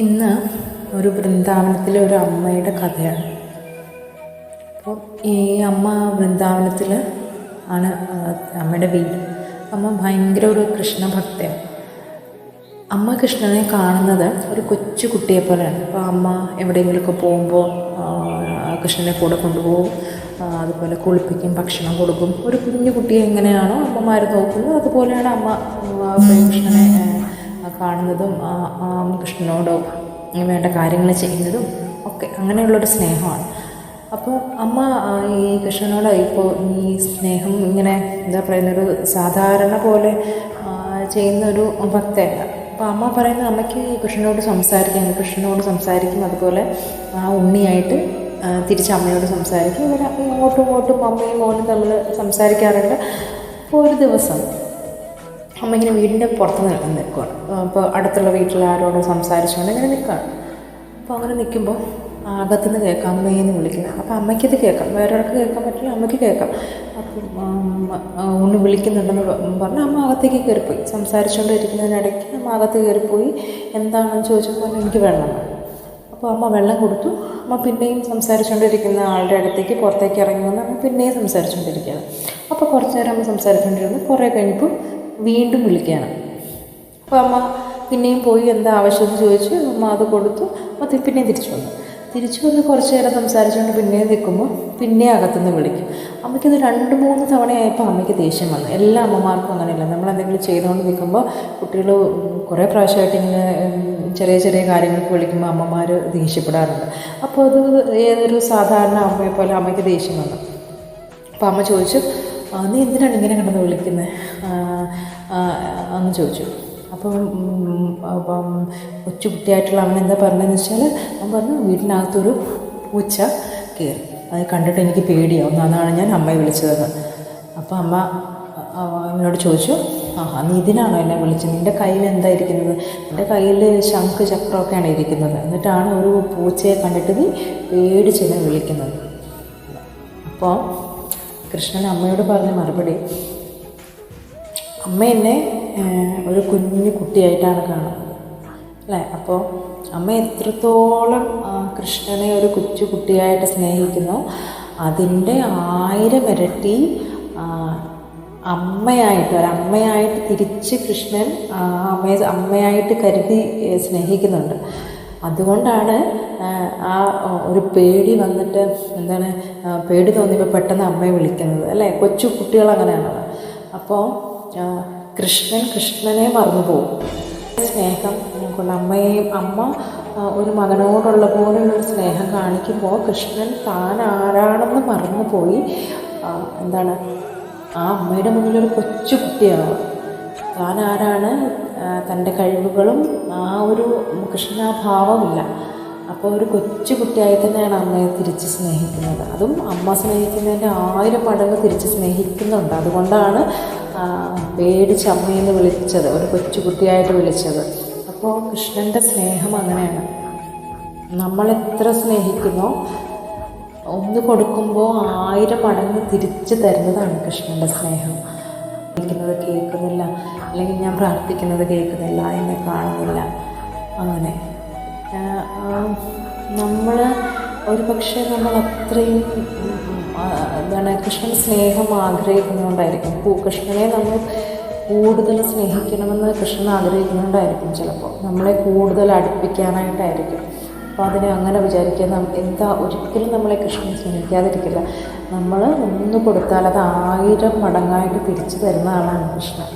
ഇന്ന് ഒരു വൃന്ദാവനത്തിലെ ഒരു അമ്മയുടെ കഥയാണ്. അപ്പോൾ ഈ അമ്മ വൃന്ദാവനത്തിൽ ആണ് അമ്മയുടെ വീട്. അമ്മ ഭയങ്കര ഒരു കൃഷ്ണഭക്തയാണ് അമ്മ കൃഷ്ണനെ കാണുന്നത് ഒരു കൊച്ചു കുട്ടിയെ പോലെയാണ്. അപ്പോൾ അമ്മ എവിടെയെങ്കിലുമൊക്കെ പോകുമ്പോൾ കൃഷ്ണനെ കൂടെ കൊണ്ടുപോകും അതുപോലെ കുളിപ്പിക്കും ഭക്ഷണം കൊടുക്കും. ഒരു കുഞ്ഞു കുട്ടിയെ എങ്ങനെയാണോ അമ്മമാർ നോക്കുന്നത്. അതുപോലെയാണ് അമ്മ കൃഷ്ണനെ കാണുന്നതും കൃഷ്ണനോട് വേണ്ട കാര്യങ്ങൾ ചെയ്യുന്നതും ഒക്കെ അങ്ങനെയുള്ളൊരു സ്നേഹമാണ്. അപ്പോൾ അമ്മ ഈ കൃഷ്ണനോട് ഇപ്പോൾ ഈ സ്നേഹം ഇങ്ങനെ എന്താ പറയുന്നൊരു സാധാരണ പോലെ ചെയ്യുന്ന ഒരു ഭക്തയല്ല. അപ്പോൾ അമ്മ പറയുന്നത് അമ്മയ്ക്ക് കൃഷ്ണനോട് സംസാരിക്കാം കൃഷ്ണനോട് സംസാരിക്കും അതുപോലെ ആ ഉണ്ണിയായിട്ട് തിരിച്ച് അമ്മയോട് സംസാരിക്കും. ഇവർ ഇങ്ങോട്ടും ഇങ്ങോട്ടും അമ്മയും മോനും തമ്മിൽ സംസാരിക്കാറുണ്ട്. അപ്പോൾ ഒരു ദിവസം അമ്മ ഇങ്ങനെ വീടിന്റെ പുറത്ത് നിൽക്കുകയാണ് അപ്പോൾ അടുത്തുള്ള വീട്ടിൽ ആരോടും സംസാരിച്ചുകൊണ്ട് ഇങ്ങനെ നിൽക്കുകയാണ് അപ്പോൾ അങ്ങനെ നിൽക്കുമ്പോൾ അകത്തുനിന്ന് കേൾക്കാം അമ്മയെന്ന് വിളിക്കുന്നത് അപ്പോൾ അമ്മയ്ക്കത് കേൾക്കാം. വേറെ ഒരാൾക്ക് കേൾക്കാൻ പറ്റില്ല അമ്മയ്ക്ക് കേൾക്കാം. അപ്പം ഒന്ന് വിളിക്കുന്നുണ്ടെന്ന് പറഞ്ഞാൽ പറഞ്ഞ് അമ്മ അകത്തേക്ക് കയറിപ്പോയി. സംസാരിച്ചുകൊണ്ടിരിക്കുന്നതിനിടയ്ക്ക് അമ്മ അകത്ത് കയറിപ്പോയി. എന്താണെന്ന് ചോദിച്ചപ്പോൾ എനിക്ക് വെള്ളം അപ്പോൾ അമ്മ വെള്ളം കൊടുത്തു. അമ്മ പിന്നെയും സംസാരിച്ചുകൊണ്ടിരിക്കുന്ന ആളുടെ അടുത്തേക്ക് പുറത്തേക്ക് ഇറങ്ങി വന്ന് അമ്മ പിന്നെയും സംസാരിച്ചുകൊണ്ടിരിക്കുകയാണ്. അപ്പോൾ കുറച്ച് നേരം അമ്മ സംസാരിച്ചുകൊണ്ടിരുന്നു. കുറേ കഴിഞ്ഞപ്പോൾ വീണ്ടും വിളിക്കുകയാണ്. അപ്പോൾ അമ്മ പിന്നെയും പോയി എന്താ ആവശ്യമെന്ന് ചോദിച്ചു. അമ്മ അത് കൊടുത്തു. അപ്പോൾ പിന്നെയും തിരിച്ചു വന്നു. തിരിച്ചു വന്ന് കുറച്ച് നേരം സംസാരിച്ചുകൊണ്ട് പിന്നെയും നിൽക്കുമ്പോൾ പിന്നെ അകത്തുനിന്ന് വിളിക്കും. അമ്മയ്ക്കത് രണ്ട് മൂന്ന് തവണയായപ്പോൾ അമ്മയ്ക്ക് ദേഷ്യം വന്നു. എല്ലാ അമ്മമാർക്കും അങ്ങനെയല്ല. നമ്മൾ എന്തെങ്കിലും ചെയ്തുകൊണ്ട് നിൽക്കുമ്പോൾ കുട്ടികൾ കുറേ പ്രാവശ്യമായിട്ട് ഇങ്ങനെ ചെറിയ ചെറിയ കാര്യങ്ങൾക്ക് വിളിക്കുമ്പോൾ അമ്മമാർ ദേഷ്യപ്പെടാറുണ്ട്. അപ്പോൾ അത് ഏതൊരു സാധാരണ അമ്മയെ പോലെ അമ്മയ്ക്ക് ദേഷ്യം വന്നു. അപ്പോൾ അമ്മ ചോദിച്ചു "ആ, നീ എന്തിനാണ് ഇങ്ങനെ കിടന്ന് വിളിക്കുന്നത് എന്ന് ചോദിച്ചു. അപ്പം അപ്പം കൊച്ചു കുട്ടിയായിട്ടുള്ള അമ്മ എന്താ പറഞ്ഞതെന്ന് വെച്ചാൽ അവൻ പറഞ്ഞു വീട്ടിനകത്തൊരു പൂച്ച കയറി അത് കണ്ടിട്ട് എനിക്ക് പേടിയാവും. അതാണ് ഞാൻ അമ്മയെ വിളിച്ചതെന്ന്. അപ്പോൾ അമ്മ എന്നോട് ചോദിച്ചു ആ നീ ഇതിനാണോ എന്നെ വിളിച്ചത്? നിന്റെ കയ്യിൽ എന്താ ഇരിക്കുന്നത്? നിന്റെ കയ്യിൽ ശംഖ് ചക്രമൊക്കെയാണ് ഇരിക്കുന്നത്. എന്നിട്ടാണ് ഒരു പൂച്ചയെ കണ്ടിട്ട് നീ പേടിച്ചെന്നെ വിളിക്കുന്നത്. അപ്പോൾ കൃഷ്ണൻ അമ്മയോട് പറഞ്ഞ മറുപടി. അമ്മ എന്നെ ഒരു കുഞ്ഞു കുട്ടിയായിട്ടാണ് കാണുന്നത്. അല്ലേ? അപ്പോൾ അമ്മ എത്രത്തോളം കൃഷ്ണനെ ഒരു കൊച്ചു കുട്ടിയായിട്ട് സ്നേഹിക്കുന്നു അതിന്റെ ആയിരം ഇരട്ടി അമ്മയായിട്ട് ഒരമ്മയായിട്ട് തിരിച്ച് കൃഷ്ണൻ അമ്മയെ അമ്മയായിട്ട് കരുതി സ്നേഹിക്കുന്നുണ്ട്. അതുകൊണ്ടാണ് ആ, ഒരു പേടി വന്നിട്ട് എന്താണ് പേടി തോന്നിയപ്പോൾ പെട്ടെന്ന് അമ്മയെ വിളിക്കുന്നത് അല്ലേ? കൊച്ചു കുട്ടികൾ അങ്ങനെയാണല്ലോ അപ്പോൾ കൃഷ്ണൻ കൃഷ്ണനെ മറന്നു പോകും സ്നേഹം കൊണ്ട് അമ്മയെയും അമ്മ ഒരു മകനോടുള്ള പോലെയുള്ളൊരു സ്നേഹം കാണിക്കുമ്പോൾ കൃഷ്ണൻ താൻ ആരാണെന്ന് മറന്നു പോയി. എന്താണ് ആ അമ്മയുടെ മുന്നിൽ ഒരു കൊച്ചു കുട്ടിയാണ്. താൻ ആരാണ്? തന്റെ കഴിവുകളും ആ ഒരു കൃഷ്ണഭാവമില്ല. അപ്പോൾ ഒരു കൊച്ചു കുട്ടിയായി തന്നെയാണ് അമ്മയെ തിരിച്ച് സ്നേഹിക്കുന്നത്. അതും അമ്മ സ്നേഹിക്കുന്നതിന്റെ ആയിരം മടങ്ങ് തിരിച്ച് സ്നേഹിക്കുന്നുണ്ട്. അതുകൊണ്ടാണ് പേടിച്ച് അമ്മയെന്ന് വിളിച്ചത് ഒരു കൊച്ചു കുട്ടിയായിട്ട് വിളിച്ചത്. അപ്പോൾ കൃഷ്ണന്റെ സ്നേഹം അങ്ങനെയാണ്. നമ്മൾ എത്ര സ്നേഹിക്കുന്നോ ഒന്ന് കൊടുക്കുമ്പോൾ ആയിരം മടങ്ങ് തിരിച്ച് തരുന്നതാണ് കൃഷ്ണന്റെ സ്നേഹം. വിളിക്കുന്നത് കേൾക്കുന്നില്ല. അല്ലെങ്കിൽ ഞാൻ പ്രാർത്ഥിക്കുന്നത് കേൾക്കുന്നില്ല എന്നെ കാണുന്നില്ല. അങ്ങനെ. നമ്മൾ ഒരു പക്ഷേ നമ്മൾ അത്രയും എന്താണ് കൃഷ്ണൻ സ്നേഹം ആഗ്രഹിക്കുന്നതുകൊണ്ടായിരിക്കും. കൃഷ്ണനെ നമ്മൾ കൂടുതൽ സ്നേഹിക്കണമെന്ന് കൃഷ്ണൻ ആഗ്രഹിക്കുന്നുണ്ടായിരിക്കും ചിലപ്പോൾ. നമ്മളെ കൂടുതൽ അടുപ്പിക്കാനായിട്ടായിരിക്കും. അപ്പോൾ അതിനെ അങ്ങനെ വിചാരിക്കുക എന്താ ഒരിക്കലും നമ്മളെ കൃഷ്ണൻ സ്നേഹിക്കാതിരിക്കില്ല. നമ്മൾ ഒന്ന് കൊടുത്താൽ അത് ആയിരം മടങ്ങായിട്ട് തിരിച്ചു തരുന്നതാണ് കൃഷ്ണൻ